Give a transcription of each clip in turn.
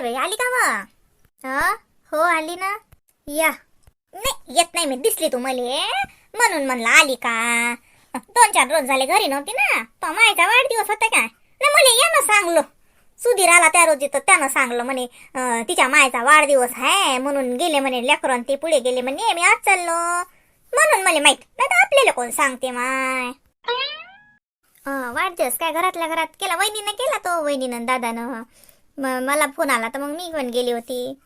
माय बाई आली का हो आली ना. या. नाही येत नाही मी. दिसली तू मले. म्हणून म्हणलं आली का? दोन चार रोज झाले घरी नव्हती ना. तो मायचा वाढदिवस होता काय नाही मला यानं सांगलो. सुधीर आला त्या रोजी तर त्यानं सांगलं म्हणे तिच्या मायचा वाढदिवस आहे म्हणून गेले म्हणे लेकरन ते पुढे गेले म्हणे. मी आज चाललो. म्हणून मला माहीत नाही तर आपल्याला कोण सांगते माय. वाढदिवस काय घरातल्या घरात केला? वहिनीनं केला तो? वहिनीनं दादानं? मला फोन आला तर मग मी पण गेली होती.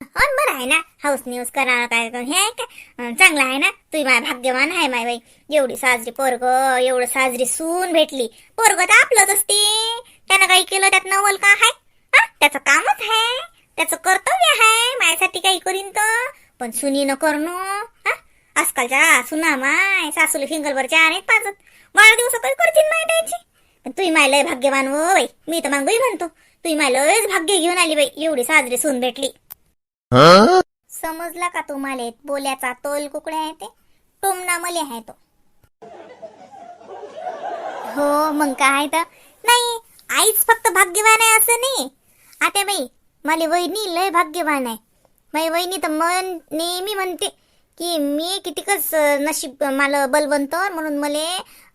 अन बरं आहे ना. हाऊस न्यूज करा काय हे आहे काय चांगलं आहे ना? तुझी माय भाग्यवान आहे माय बाई. एवढी साजरी पोरग एवढं साजरी सून भेटली. पोरग तर आपलंच असते. त्यानं काही केलं त्यात नवल का आहे? हा? त्याचं कामच आहे. त्याचं कर्तव्य आहे. माझ्यासाठी काही करीन तर. पण सुनीनं करणं हा? आजकालच्या सुना माय सासूला फिंगलवरच्या आणि पाचत. वाढदिवस काही करतील माय त्याची. पण तुही माय लय भाग्यवान हो बाई. मी तर मागही म्हणतो. तुम्ही माय लयच भाग्य घेऊन आली बाई एवढी साजरी सून भेटली. समजला का तुम्हाला? बोल्याचा तोल कुकडे आहे ते? टोमना मले आहे तो. हो मग काय तर. नाही आईच फक्त भाग्यवान आहे असं नाही. आता बाई मला वहिनी लय भाग्यवान आहे. माझी वहिनी तर मन नेहमी म्हणते की मी कितीकच नशीब मला बलवंत म्हणून मला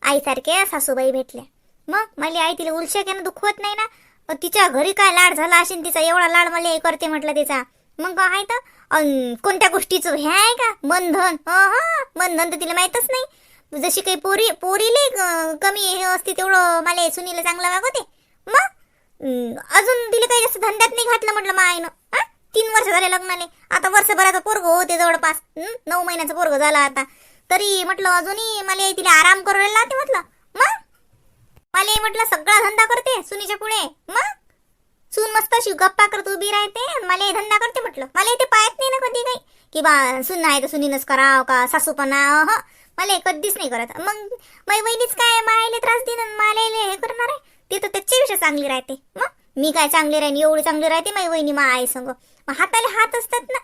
आईसारख्या सासूबाई भेटल्या. मग? मला आई तिला उलशाक्यानं दुखवत नाही ना? तिच्या घरी काय लाड झाला असेल तिचा? एवढा लाड मला हे करते म्हटलं तिचा. मग आहे तर? कोणत्या गोष्टीचं? हे आहे का? बंधन? हा. बंधन तर तिला माहीतच नाही. जशी काही पोरी पोरीले क- कमी हे असते तेवढं मला सुनीला चांगलं वागवते. मग? अजून तिला काही जास्त धंद्यात नाही घातलं म्हटलं मायनं आईनं. तीन वर्ष झाले लग्नाने आता वर्षभराचं पोरग होते जवळपास. नऊ महिन्याचं पोरग झाला आता. तरी म्हटलं अजूनही मला तिला आराम करायला लावते म्हटलं. मग? मला म्हटलं सगळा धंदा करते सुनीच्या पुढे. मग? सून मस्त अशी गप्पा करत उभी राहते मला हे धंदा करते म्हटलं. मला इथे पाहत नाही ना कधी काही. की बा सुन आहे तर सुनीनच कराव का? सासूपणा ह मला कधीच नाही करत. मग माझी बहिणीच काय मायले त्रास देईन मायले हे करणार आहे? ती तर त्याच्याविषयी चांगली राहते. मग? मी काय चांगली राहीन? एवढी चांगली राहते माझी वहिनी मा आई संग. मग हाताला हात असतात ना.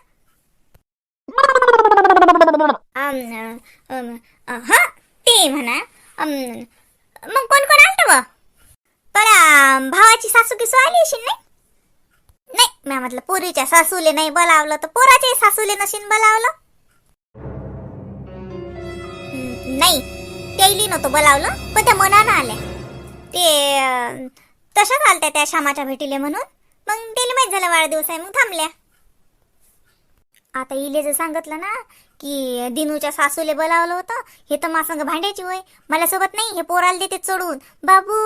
हा ते म्हणा मग कोण कोण आलत व भावाची सासू किसू आली असेल नाही? नाही मी म्हटलं पोरीच्या सासूले नाही बोलावलं तर पोराच्या सासूले नशीन बोलावलं. नाही त्याईली नव्हतं बोलावलं पण त्या मनानं आल्या. ते तशा घालत्या त्या श्यामाच्या भेटीले म्हणून. मग त्याला माहीत झालं वाढदिवस आहे मग थांबल्या. आता इले जर सांगितलं ना की दिनूच्या सासूले बोलावलं होतं हे तर मा संग भांड्याची होय. मला सोबत नाही हे पोराला देते चढून बाबू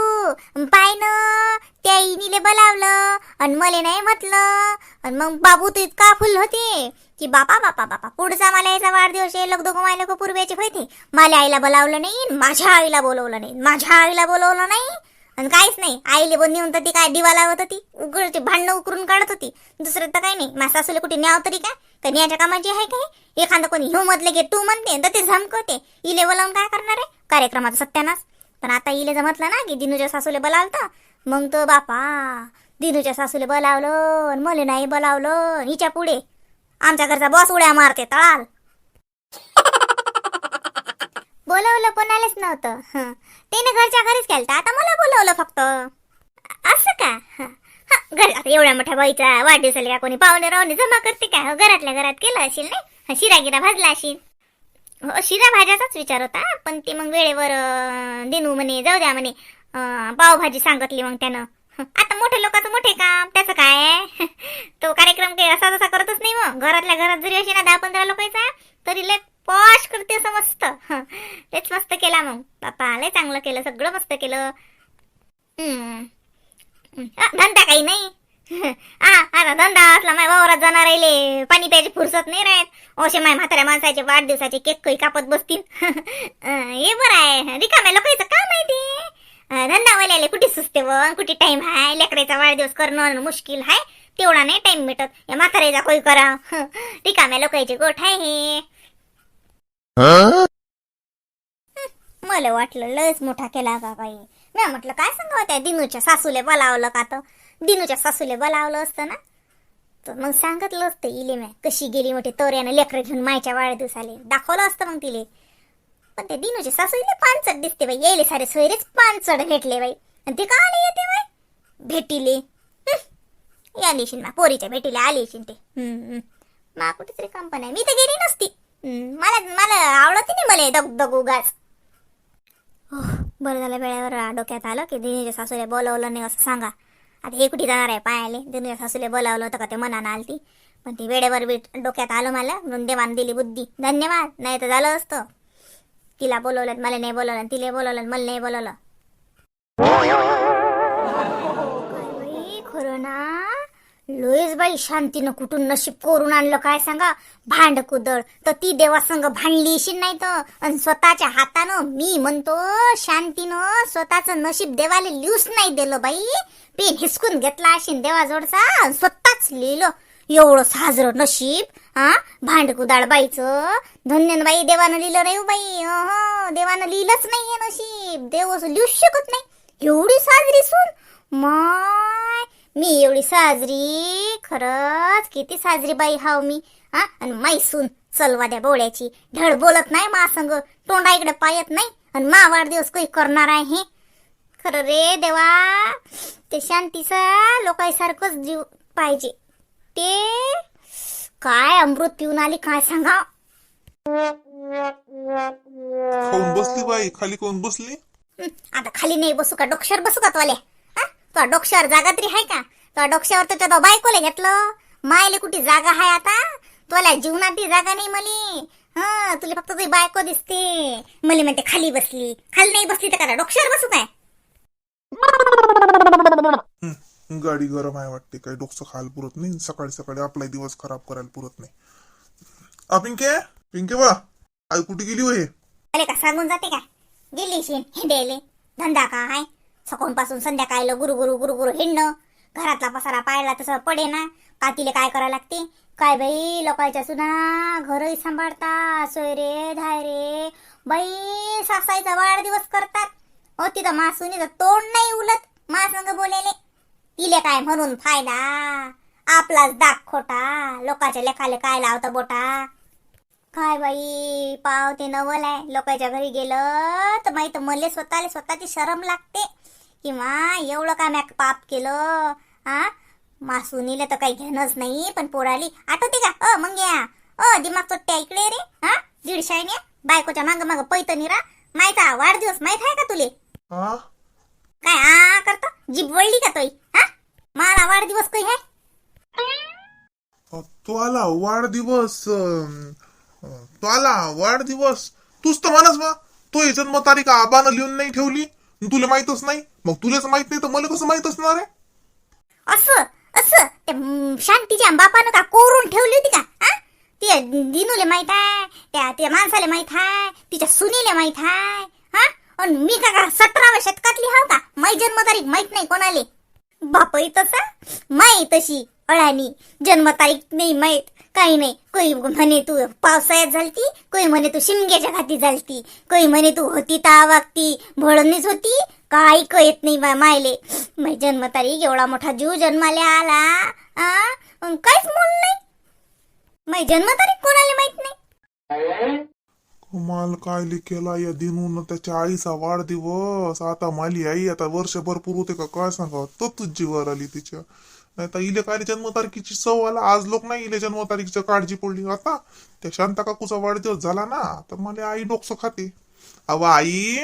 पाय न त्या इनीले बोलावलं आणि मले नाही म्हटलं. आणि मग बाबू तू इतका फुल होते की बापा बापा बापा पुढचा मला याचा वाढदिवस आहे लग्न मायला लोक पूर्वेचे होते. मला आईला बोलावलं नाही माझ्या आईला बोलवलं नाही माझ्या आईला बोलवलं नाही. आणि काहीच नाही. आईले बोलणी नेऊन तर ती काय दिवा लावत होती? उघड भांडणं उकरून काढत होती. दुसरं तर काही नाही. माझ्या सासूला कुठे न्याव तरी काय? का याच्या कामाची आहे काय एखादं कोणी ह्यो म्हटलं की तू म्हणते तर ते झमकवते इले बोलावून काय करणार आहे? कार्यक्रमाचा सत्यानाश. पण आता इले जमतलं ना की दिनूच्या सासूला बोलावलं मग तो बापा दिनूच्या सासूले बोलावलं आणि मला नाही बोलावलं हिच्या पुढे. आमच्या घरचा बॉस उड्या मारते तळाल बोलवलं कोणालाच नव्हतं. हं. त्याने घरच्या घरीच केलं आता मला बोलवलं फक्त. असं का? हं. हं, एवढ्या मोठ्या बाईचा वाढदिवसाला का कोणी पाहुणे रावणे जमा करते का? घरातल्या घरात केलं असेल नाही? शिरा गिरा भाजला असेल. हो शिरा भाज्याचाच विचार होता पण ते मग वेळेवर दिनू म्हणे जाऊ द्या म्हणे पावभाजी सांगितली मग त्यानं. आता मोठ्या लोकांचं मोठे काम त्याचं काय? तो कार्यक्रम काही असा तसा करतच नाही मग. घरातल्या घरात जरी असे ना दहा पंधरा लोकांचा तरी लय पॉश करते असं मस्त. तेच मस्त केला मग. बापा लय चांगलं केलं. सगळं मस्त केलं. धंदा काही नाही. आता धंदा असला माय वावरात जाणार राहिले पाणी प्यायची फुरसत नाही राहत. असे माय म्हाताऱ्या माणसाचे वाढदिवसाचे केक काही कापत बसतील. हे. बरं आहे. रिकाम्या लोकांचं काम माहिती? धंदा धंदावाल्याले कुठे सुचते व? कुठे टाइम आहे लेकराचा वाढदिवस करणं मुश्किल आहे तेवढा नाही टाइम भेटत. या म्हाताऱ्याचा कोई करा रिकाम्या लोकांचे गोठ आहे हे. मला वाटलं लयच मोठा केला का काही मी म्हटलं काय सांगावं त्या दिनूच्या सासूले बोलावलं का तर? दिनूच्या सासूले बोलावलं असतं ना? तर मग सांगितलं असतं इले मॅ कशी गेली मोठी तोऱ्यानं लेकरं घेऊन मायच्या वाढदिवसाले. दाखवलं असतं मग तिले. पण त्या दिनूच्या सासू इले दिसते बाई. येले सारे सोयरेच पानचड भेटले बाई. आणि ते का आले येते बाई? भेटीले. हं. आली असेल ना पोरीच्या भेटीला आली ते. हम्म, हम्म. मा कुठेतरी कंपनी आहे. मी तर गेली नसती. मला मला आवडत नाही मला दग दग उगाच. बरं झालं वेळेवर डोक्यात आलं की दिनीच्या सासूला बोलवलं नाही असं सांगा. आता हे कुठे जाणार आहे पायाले दिनीच्या सासूला बोलावलं होतं का ते मनानं आलती. पण ती वेळेवर डोक्यात आलं मला म्हणून देवान दिली बुद्धी. धन्यवाद. नाही तर झालं असतं. तिला बोलवलं मला नाही बोलवलं तिला बोलवलं मला नाही बोलवलं. खरं ना. लोयच बाई शांतीनं कुठून नशीब कोरून आणलं काय सांगा? भांड कुदळ. तर ती देवासंग भांडलीशी नाही तर? आणि स्वतःच्या हातानं मी म्हणतो शांतीनं स्वतःचं नशीब देवाला लिहूच नाही दिलं बाई. पेन हिसकून घेतला अशी देवाजवळचा स्वतःच लिहिलं. एवढं साजरं नशीब हा भांड कुदाळ बाईचं. धन्यन बाई देवानं लिहिलं नाही हो बाई. अह देवानं लिहिलंच नाही हे नशीब. देव असं लिहूच शकत नाही. एवढी साजरी सून. माय मी एवढी साजरी खरंच किती साजरी बाई हाव मी हा? आणि माई सून चलवाद्या बोळ्याची धड बोलत नाही मा संग तोंडा इकडे पायत नाही आणि मा वाढदिवस काही करणार आहे हे? खरं रे देवा ते शांतीचा लोकांसारखंच जीव पाहिजे. ते काय अमृत पिऊन आली काय सांगा? बसली बाई? खाली कोण बसली? आता खाली नाही बसू का? डोक्यावर बसू का तोले हा तो डोक्यावर जागा तरी आहे का? तो डोक्यावर तर तो बायकोले घेतलं. मायले कुठे जागा आहे आता? तुला जीवनात ती जागा नाही मली हा तुला फक्त तुझी बायको दिसते. मली म्हणते खाली बसली. खाली नाही बसली तर का डोक्यावर बसू काय? हं, गाडी गरम आहे वाटते काही डोकं खायला पुरत नाही. सकाळी सकाळी आपला दिवस खराब करायला पुरत नाही. आ पिंके? पिंके बा आई कुठे गेली हो हे अरे का? सांगून जाते का? गेली शेन हिंडेले धंदा का आहे सकाळपासून संध्याकाळला गुरु गुरु गुरु गुरु हिंडणं घरातला पसारा पाळला तसं पडे ना. कातीले काय करायला लागते? काय बाई लोकांच्या सुना घरही सांभाळता सोय रे धाय रे. बाई सासाईचा वाढदिवस करतात. हो तिथं मासुनीचं तोंड नाही उलत मासंग बोलेले. तिले काय म्हणून फायदा? आपलाच दाग खोटा. लोकांच्या लेखाले काय लावता बोटा? काय बाई पाव ते नवल आहे. लोकांच्या घरी गेलं तर माहीत मले स्वतःला स्वतःची शरम लागते. किंवा एवढं काय मॅक पाप केलं? हा मासुनीला तर काही घेणंच नाही पण पोराली आठवते का? अ मग या. अ दिमाग चोट्ट्या इकडे रे. हा दीडशाने बायकोच्या माग माग पैतनी रा माहीत वाढदिवस माहीत आहे का तुले? काय आ करतो? जीभ वळली का तोय हा मला वाढदिवस काही आहे? तो आला वाढदिवस तो आला वाढदिवस. तूच तर म्हणस बा तो जन्म तारीख आबानं लिहून नाही ठेवली? तुला माहितच नाही? मग तुलाच माहीत नाही तर मला कसं माहीत असणार आहे? असं असं. ते म, शांतीच्या बापानं का कोरून ठेवली होती का? हा? ते दिनूले माहीत आहे त्या त्या माणसाले माहीत आहे तिच्या सुनीले माहीत आहे हा? अन मी का का सतराव्या शतकातली हाव का? माई जन्मतारीख माहीत नाही कोणाले. बापही तसा माई तशी. अळानी जन्मतारीख नाही माहीत. काही नाही. कोई म्हणे तू पावसाळ्यात झालती कोई म्हणे तू शिमग्याच्या खाती झालती कोई म्हणे तू होती ता वागती भळणीच होती. काही कळत नाही मायले. मै जन्मतारीख एवढा मोठा जीव जन्माला आला. आ? काहीच मोल नाही. मै जन्मतारीख कोणाला माहीत नाही? कमाल काय केला या दिनून. त्याच्या आईचा वाढदिवस. आता माली आई आता वर्षभर पुरवते का काय सांगा तो तुझ जीवर आली तिच्या. नाहीतर इलेकारी इले काय जन्मतारखेची सव आला आज लोक नाही इले जन्मतारीखची काळजी पडली. आता त्या शांता काकूचा वाढदिवस झाला ना तर मला आई डोकसं खाते अव आई!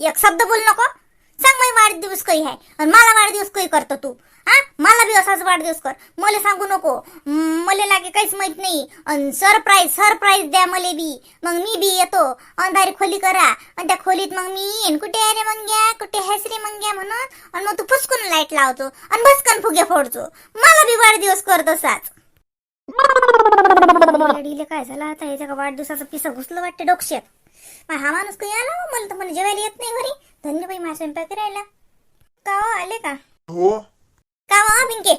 एक शब्द बोल नको. सांग माझा वाढदिवस काही आहे? आणि मला वाढदिवस काही करतो तू? हा? मला बी असाच वाढदिवस कर. मला सांगू नको. मले मला लागे काहीच माहीत नाही. सरप्राईज सरप्राईज द्या मला बी. मग मी बी येतो. अंधारी खोली करा. आणि त्या खोलीत मग मी येईन. कुठे आहे रे मंग्या? कुठे आहेस रे मंग्या म्हणून? आणि मग तू फुसकून लाइट लावतो. आणि बसकन फुगे फोडतो. मला बी वाढदिवस कर तसाच. काय झालं आता? ह्याच्या का वाढदिवसाचं पिसा घुसलं वाटते डोक्यात. हा माणूस काही आला? मला तर मला जेवायला येत नाही घरी. धन्य बाई माझ्या स्वयंपाक करायला का हो, आले का? हो. का वा पिंके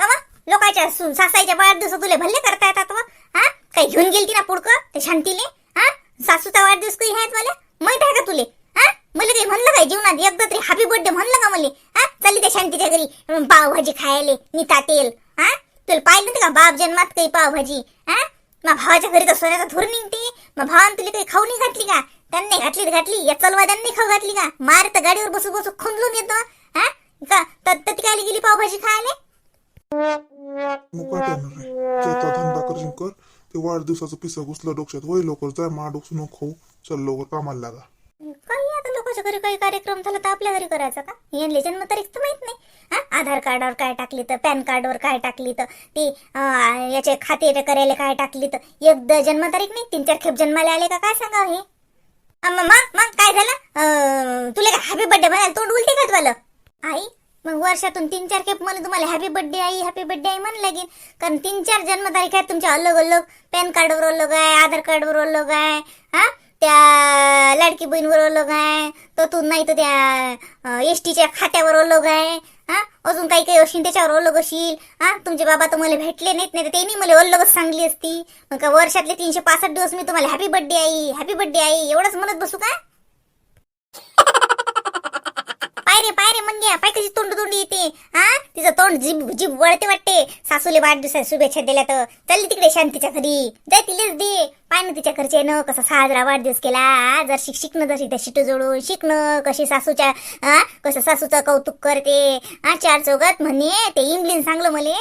का वा लोकांच्या सासाईच्या वाढदिवस तुले भल्ले करता येतात व. हा? काही घेऊन गेलती ना पुडकं ते शांतीले? हा? सासूचा वाढदिवस काही आहेत मला? माहीत आहे का तुले. हा? मला काही म्हणलं काय जीवनात? एकदा तरी हॅपी बर्थडे म्हणलं का मला? हा? चालली त्या शांतीच्या घरी पावभाजी खायले निता तेल. हा? तुला पाहिलं नव्हतं का बाप जन्मात काही पावभाजी? हा? मग भावाच्या घरी तर सोन्याचा धूर निघते. मग भावानं तुला काही खाऊ नाही घातली का? त्यांनी घातली घातली या चलवाद्यांनी खाऊ घातली का? मार तर गाडीवर बसू बसू खुंजलून येतो. हा? ती काय गेली पावभाजी खायला? मग काय करणार आहे ज्याचा धंदा करशील कर. ते वाढदिवसाचं पिसा घुसलं डोक्यात. वय लवकर जाय मा डोकं नको खाऊ. चल लवकर कामाला लागा. काही आता लोकांच्या घरी काही कार्यक्रम झाला तर आपल्या घरी करायचा का? यांनी जन्मतारीख तर माहीत नाही. हा? आधार कार्डावर काय टाकली तर पॅन कार्डवर काय टाकली तर ती अं, याचे खाते करायला काय टाकली तर एकदा जन्मतारीख नाही तीन चार खेप जन्माला आले का? काय सांगा हे? अं, मग मग काय झालं? अं, तुला काय हॅपी बर्थडे म्हणाल? तोंड उलटी का तुला आई मग वर्षातून तीन चार खेप मला तुम्हाला हॅपी बर्थडे आई हॅपी बर्थडे आई म्हणलं लागेल कारण तीन चार जन्मतारीख आहेत तुमच्या अलग अलग. पॅन कार्डवर अलग आहे आधार कार्डवर अलग आहे हा? त्या लाडकी बहीणवर अलग आहे तर तू नाही तर त्या एस टीच्या खात्यावर अलग आहे हा? अजून काही काही असेल त्याच्यावर अलग असेल हा? तुमचे बाबा तर मला भेटले नाहीत नाही तर त्यांनी मला अलगच सांगली असती. मग का वर्षातले तीनशे पासष्ट दिवस मी तुम्हाला हॅपी बर्थडे आई हॅपी बर्थडे आई एवढंच म्हणत बसू का? पायरे पायरे पाय म्हणजे पाय कशी तोंड तोंड येते. हा? तिचं तोंड जीभ जीभ वळते वाटते. सासूले वाढदिवसात शुभेच्छा दिल्या तर चल तिकडे शांतीच्या घरी. जाय तिलेच दे. पाय ना तिच्या घरचे न कसा साजरा वाढदिवस केला. जर शिक शिकणं जशी त्या शिटू जोडून शिकणं कशी सासूच्या हा? कसं सासूचं कौतुक करते. हा चार चौघात म्हणे ते इमलीन सांगलं मले.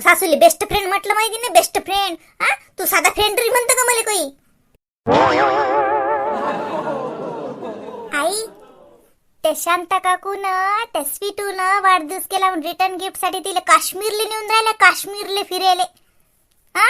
सासूले बेस्ट फ्रेंड म्हटलं माहिती ना बेस्ट फ्रेंड हा? तू साधा फ्रेंड तरी म्हणतं का मला काही त्या शांता काकून त्या स्वीटून वाढदिवस केला रिटर्न गिफ्टसाठी तिला काश्मीरले नेऊन राहिले काश्मीरले फिरायले हा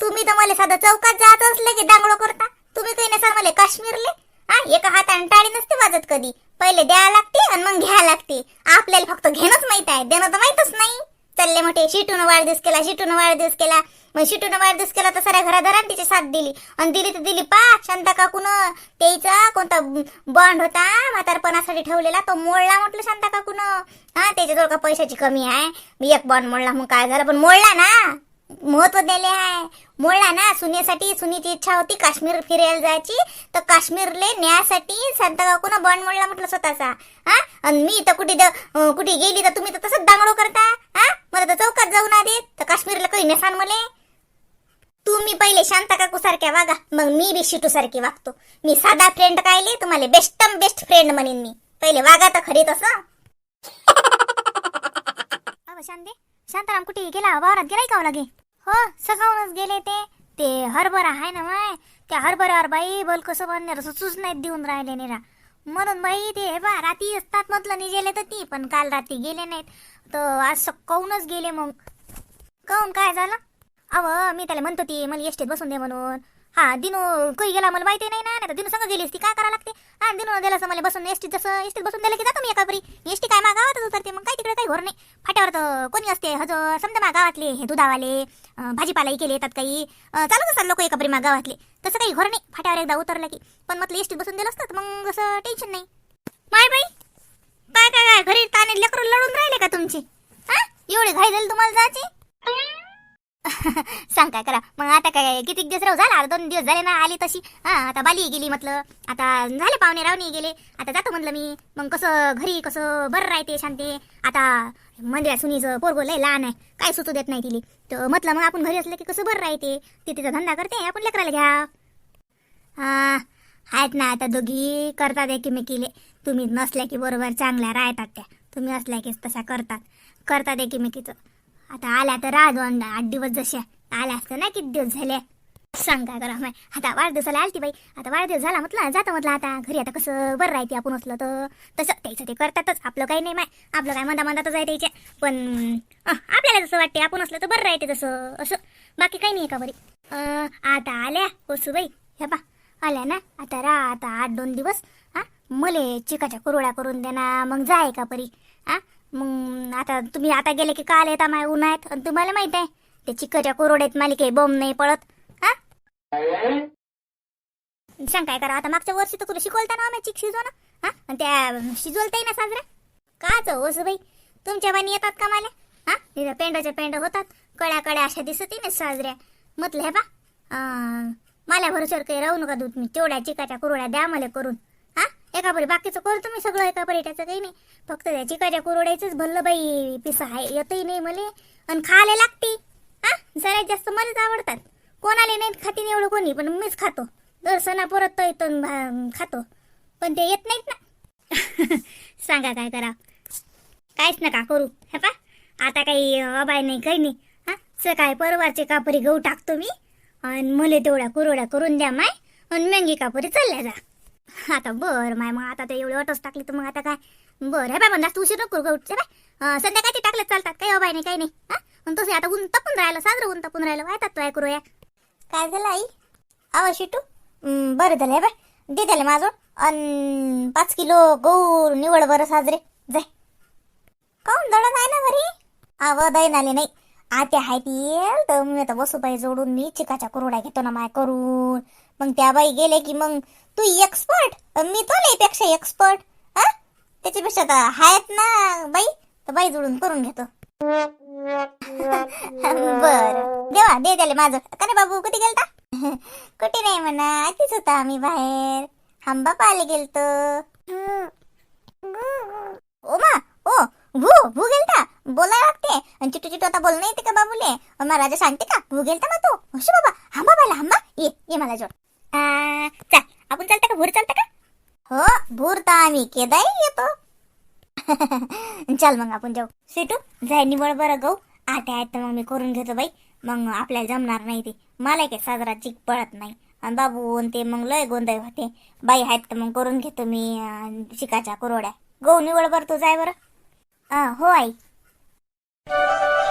तुम्ही तर मला साधा चौकात जात असले की डांगळो करता. तुम्ही काही नसा मला काश्मीरले? हा एका हाताने टाळी नसते वाजत कधी. पहिले द्यावं लागते आणि मग घ्यावं लागते. आपल्याला फक्त घेणंच माहीत आहे देणं तर माहीतच नाही. चालले मोठे शिटून वाढदिवस केला शिटून वाढदिवस केला. मग शिटून वाढदिवस केला तर साऱ्या घरादारांनी तिची साथ दिली. आणि दिली तर दिली. पा शांता काकून त्याचा कोणता बॉन्ड होता म्हातारपणासाठी ठेवलेला तो मोडला म्हटलं शांता काकून. हा त्याच्याजवळ का पैशाची कमी आहे? मी एक बॉन्ड मोडला मग काय झालं? पण मोडला ना. महत्त्व दिले आहे. मोडला ना सुनेसाठी सुनीची इच्छा होती काश्मीर फिरायला जायची. तर काश्मीरले न्यायासाठी शांताकाकून बॉन्ड मोडला म्हटलं स्वतःचा. हा? आणि मी तर कुठे कुठे गेली तर तुम्ही तर तसंच दांगडो करता. हा? मला तर चौकात जाऊन देत तर काश्मीरला काही नसान मले. तुम्ही पहिले शांता काकू सारख्या वागा. मग मी बी शिटू सारखी वागतो. मी साधा फ्रेंड कायले तुम्हाला बेस्टम बेस्ट फ्रेंड म्हणेन मी. पहिले वागा तर खरी तसं. अव शांते शांताराम कुठे गेला? वावरात गेलाय का हो लागे? हो सकाळूनच गेले ते. ते हरभरा आहे ना माय? त्या हरभऱ्यावर बाई बोल कसं बनणार सुचूच नाहीत देऊन राहिले निरा. म्हणून बाई ते हे बा राती असतात म्हटलं नाही गेले तर ती पण काल रात्री गेले नाहीत. तर आज सकाळूनच गेले मग. काहून काय झालं? अव मी त्याला म्हणतो ती मला एसटीत बसून दे म्हणून. हा दिनू कोई गेला मला माहिती नाही ना नाही तर दिनू संग गेली असती काय करा लागते? हा दिनू दिला असं मला बसून एसटी जसं एसटीत बसून दिलं की जातो मी एका बरी एसटी काय मा गावातच उतरते मग काय तिकडे काही घोर नाही. फाट्यावर तर कोणी असते हजर समजा मा गावातले हे दुधावाले भाजीपालाही केले येतात काही. अं, चालत असतात लोक एका बरी मा गावातले. तसं काही घोर नाही फाट्यावर एकदा उतरलं की. पण म्हटलं एसटीत बसून दिलं असतं मग जसं टेन्शन नाही. माय बाई काय काय काय घरी ताने लेकरं लढून राहिले का तुमची? हा? एवढी घाई झाली तुम्हाला जायची? सांग काय करा. मग आता काय किती दिवस राहू? झाला दोन दिवस झाले ना आली तशी. हा आता बाली गेली म्हटलं. आता झाले पाहुणे रावणी गेले. आता जातो म्हटलं मी. मग कसं घरी कसं बरं राहते शांते. आता मंदिरात सुनीचं पोरगो लय लहान आहे. काय सुचू देत नाही तिली. तर म्हटलं मग आपण घरी असलं की कसं बरं राहते? ती तिचा धंदा करते. आपण लेकराला घ्या. हा आहेत ना आता दोघी. करतात एकीमेकीले. तुम्ही नसल्या की बरोबर चांगल्या राहतात त्या. तुम्ही असल्या की तशा करतात. करतात एकीमेकीचं. आता आल्या तर राहा दोन आठ दिवस जशा आल्या असतं ना किती दिवस झाले? सांग काय करा माय? आता वाढदिवसाला आलती बाई. आता वाढदिवस झाला म्हटलं जातं म्हटलं आता. घरी आता कसं बरं राहते आपण असलं तर. तसं त्याचं ते करतातच. आपलं काही नाही माय. आपलं काय मंदा मंदातच आहे त्याचे. पण आपल्याला जसं वाटते आपण असलं तर बरं राहते तसं असं. बाकी काही नाही का बरी. आता आल्या हो बाई. ह्या पा आल्या ना? आता रा आता आठ दोन दिवस हा? मले चिकाच्या कुरोळ्या करून देना मग जाय का परी हा? मग आता तुम्ही आता गेले की काल येता माय उन्हाळ्यात? आणि तुम्हाला माहीत आहे ते चिकाच्या कुरवड्यात मला काही बॉम्ब नाही पडत हा? सांग काय करा आता मागच्या वर्षी तर तुला शिकवलता ना आम्ही चिक शिजव ना हा? आणि त्या शिजवलताही ना साजरा? काच होस बाई? तुमच्या बाणी येतात का मला? हा? तिथं पेंडाच्या पेंड होतात कड्या कड्या अशा दिसत ना साजऱ्या. म्हटलं हे बा मला भरोश्यावर काही राहू नका दूध मी तेवढ्या चिकाच्या कुरवड्या द्या मला करून. एका परी बाकीचं करतो मी सगळं एका त्याचं काही नाही. फक्त त्या चिकाच्या कुरवड्याचंच भल्लं बाई पिसा आहे येतही नाही मले. आणि खायला लागते. हा सगळ्यात जास्त मलाच आवडतात. कोणाला नाही खाती एवढं कोणी पण मीच खातो. दर सणा परत तो येतो खातो. पण ते येत नाहीत ना. सांगा काय करा. काहीच नका करू. हे पा आता काही अबाय नाही काही नाही. हा? सकाळी परवारचे कापरी गहू टाकतो मी. आणि मले तेवढ्या कुरोड्या करून द्या माय. आणि मेंगी कापरी चालल्या जा. आता बर माय मग आता ते एवढे ऑटोच टाकले तर मग आता काय? बरं आहे बाय पण जास्त उशीर नको करू गहूचे बाय अं, संध्याकाळचे टाकले चालतात काही बाय नाही काही नाही हा? आणि तसे आता ऊन तपून राहिलं साजरं ऊन तपून राहिलं वायतात तो करूया काय झालं आई? आवा शिटू? बरं झालं बाय. दे झाले माझं. अन पाच किलो गहू निवड बरं साजरे. जाय. काऊन दळण आहे ना घरी? अव दळण आले नाही. आते हाय ती येल तर मी आता वसुबाई जोडून मी चिकाच्या कुरवड्या घेतो ना माय करून. मग त्या बाई गेले की मग तू एक्सपर्ट मी तो पेक्षा एक्सपर्ट हा त्याच्यापेक्षा तर आहेत ना बाई. तर बाई जोडून करून घेतो. बर. देवा दे त्याले माझं. का रे बाबू कुठे गेलता? कुठे नाही म्हणा आधीच होता आम्ही बाहेर. हांबा पाहायला गेलतो. ओ मा ओ भू भू गेलता? बोलाय लागते. आणि चिटू चिटू आता बोल येते का बाबूले? मग राजा सांगते का? भू गेलता मग तू? अशे बाबा हा पाहिला हांबा ये ये मला जोड. चल आपण चालतं का? भूर चालतं का? हो भूर तर आम्ही. केदाय येतो. चल मग आपण जाऊ. सिटू जाय निवड बरं गहू. आता आहेत तर मग मी करून घेतो बाई. मग आपल्याला जमणार नाही ते. मला काय साजरा चिक पळत नाही. आणि बाबू ते मग लय गोंधळ होते. बाई आहेत तर मग करून घेतो मी शिकाच्या कुरवड्या. कुरोड्या गहू निवड बरं तू जाय बरं. हो आई. you.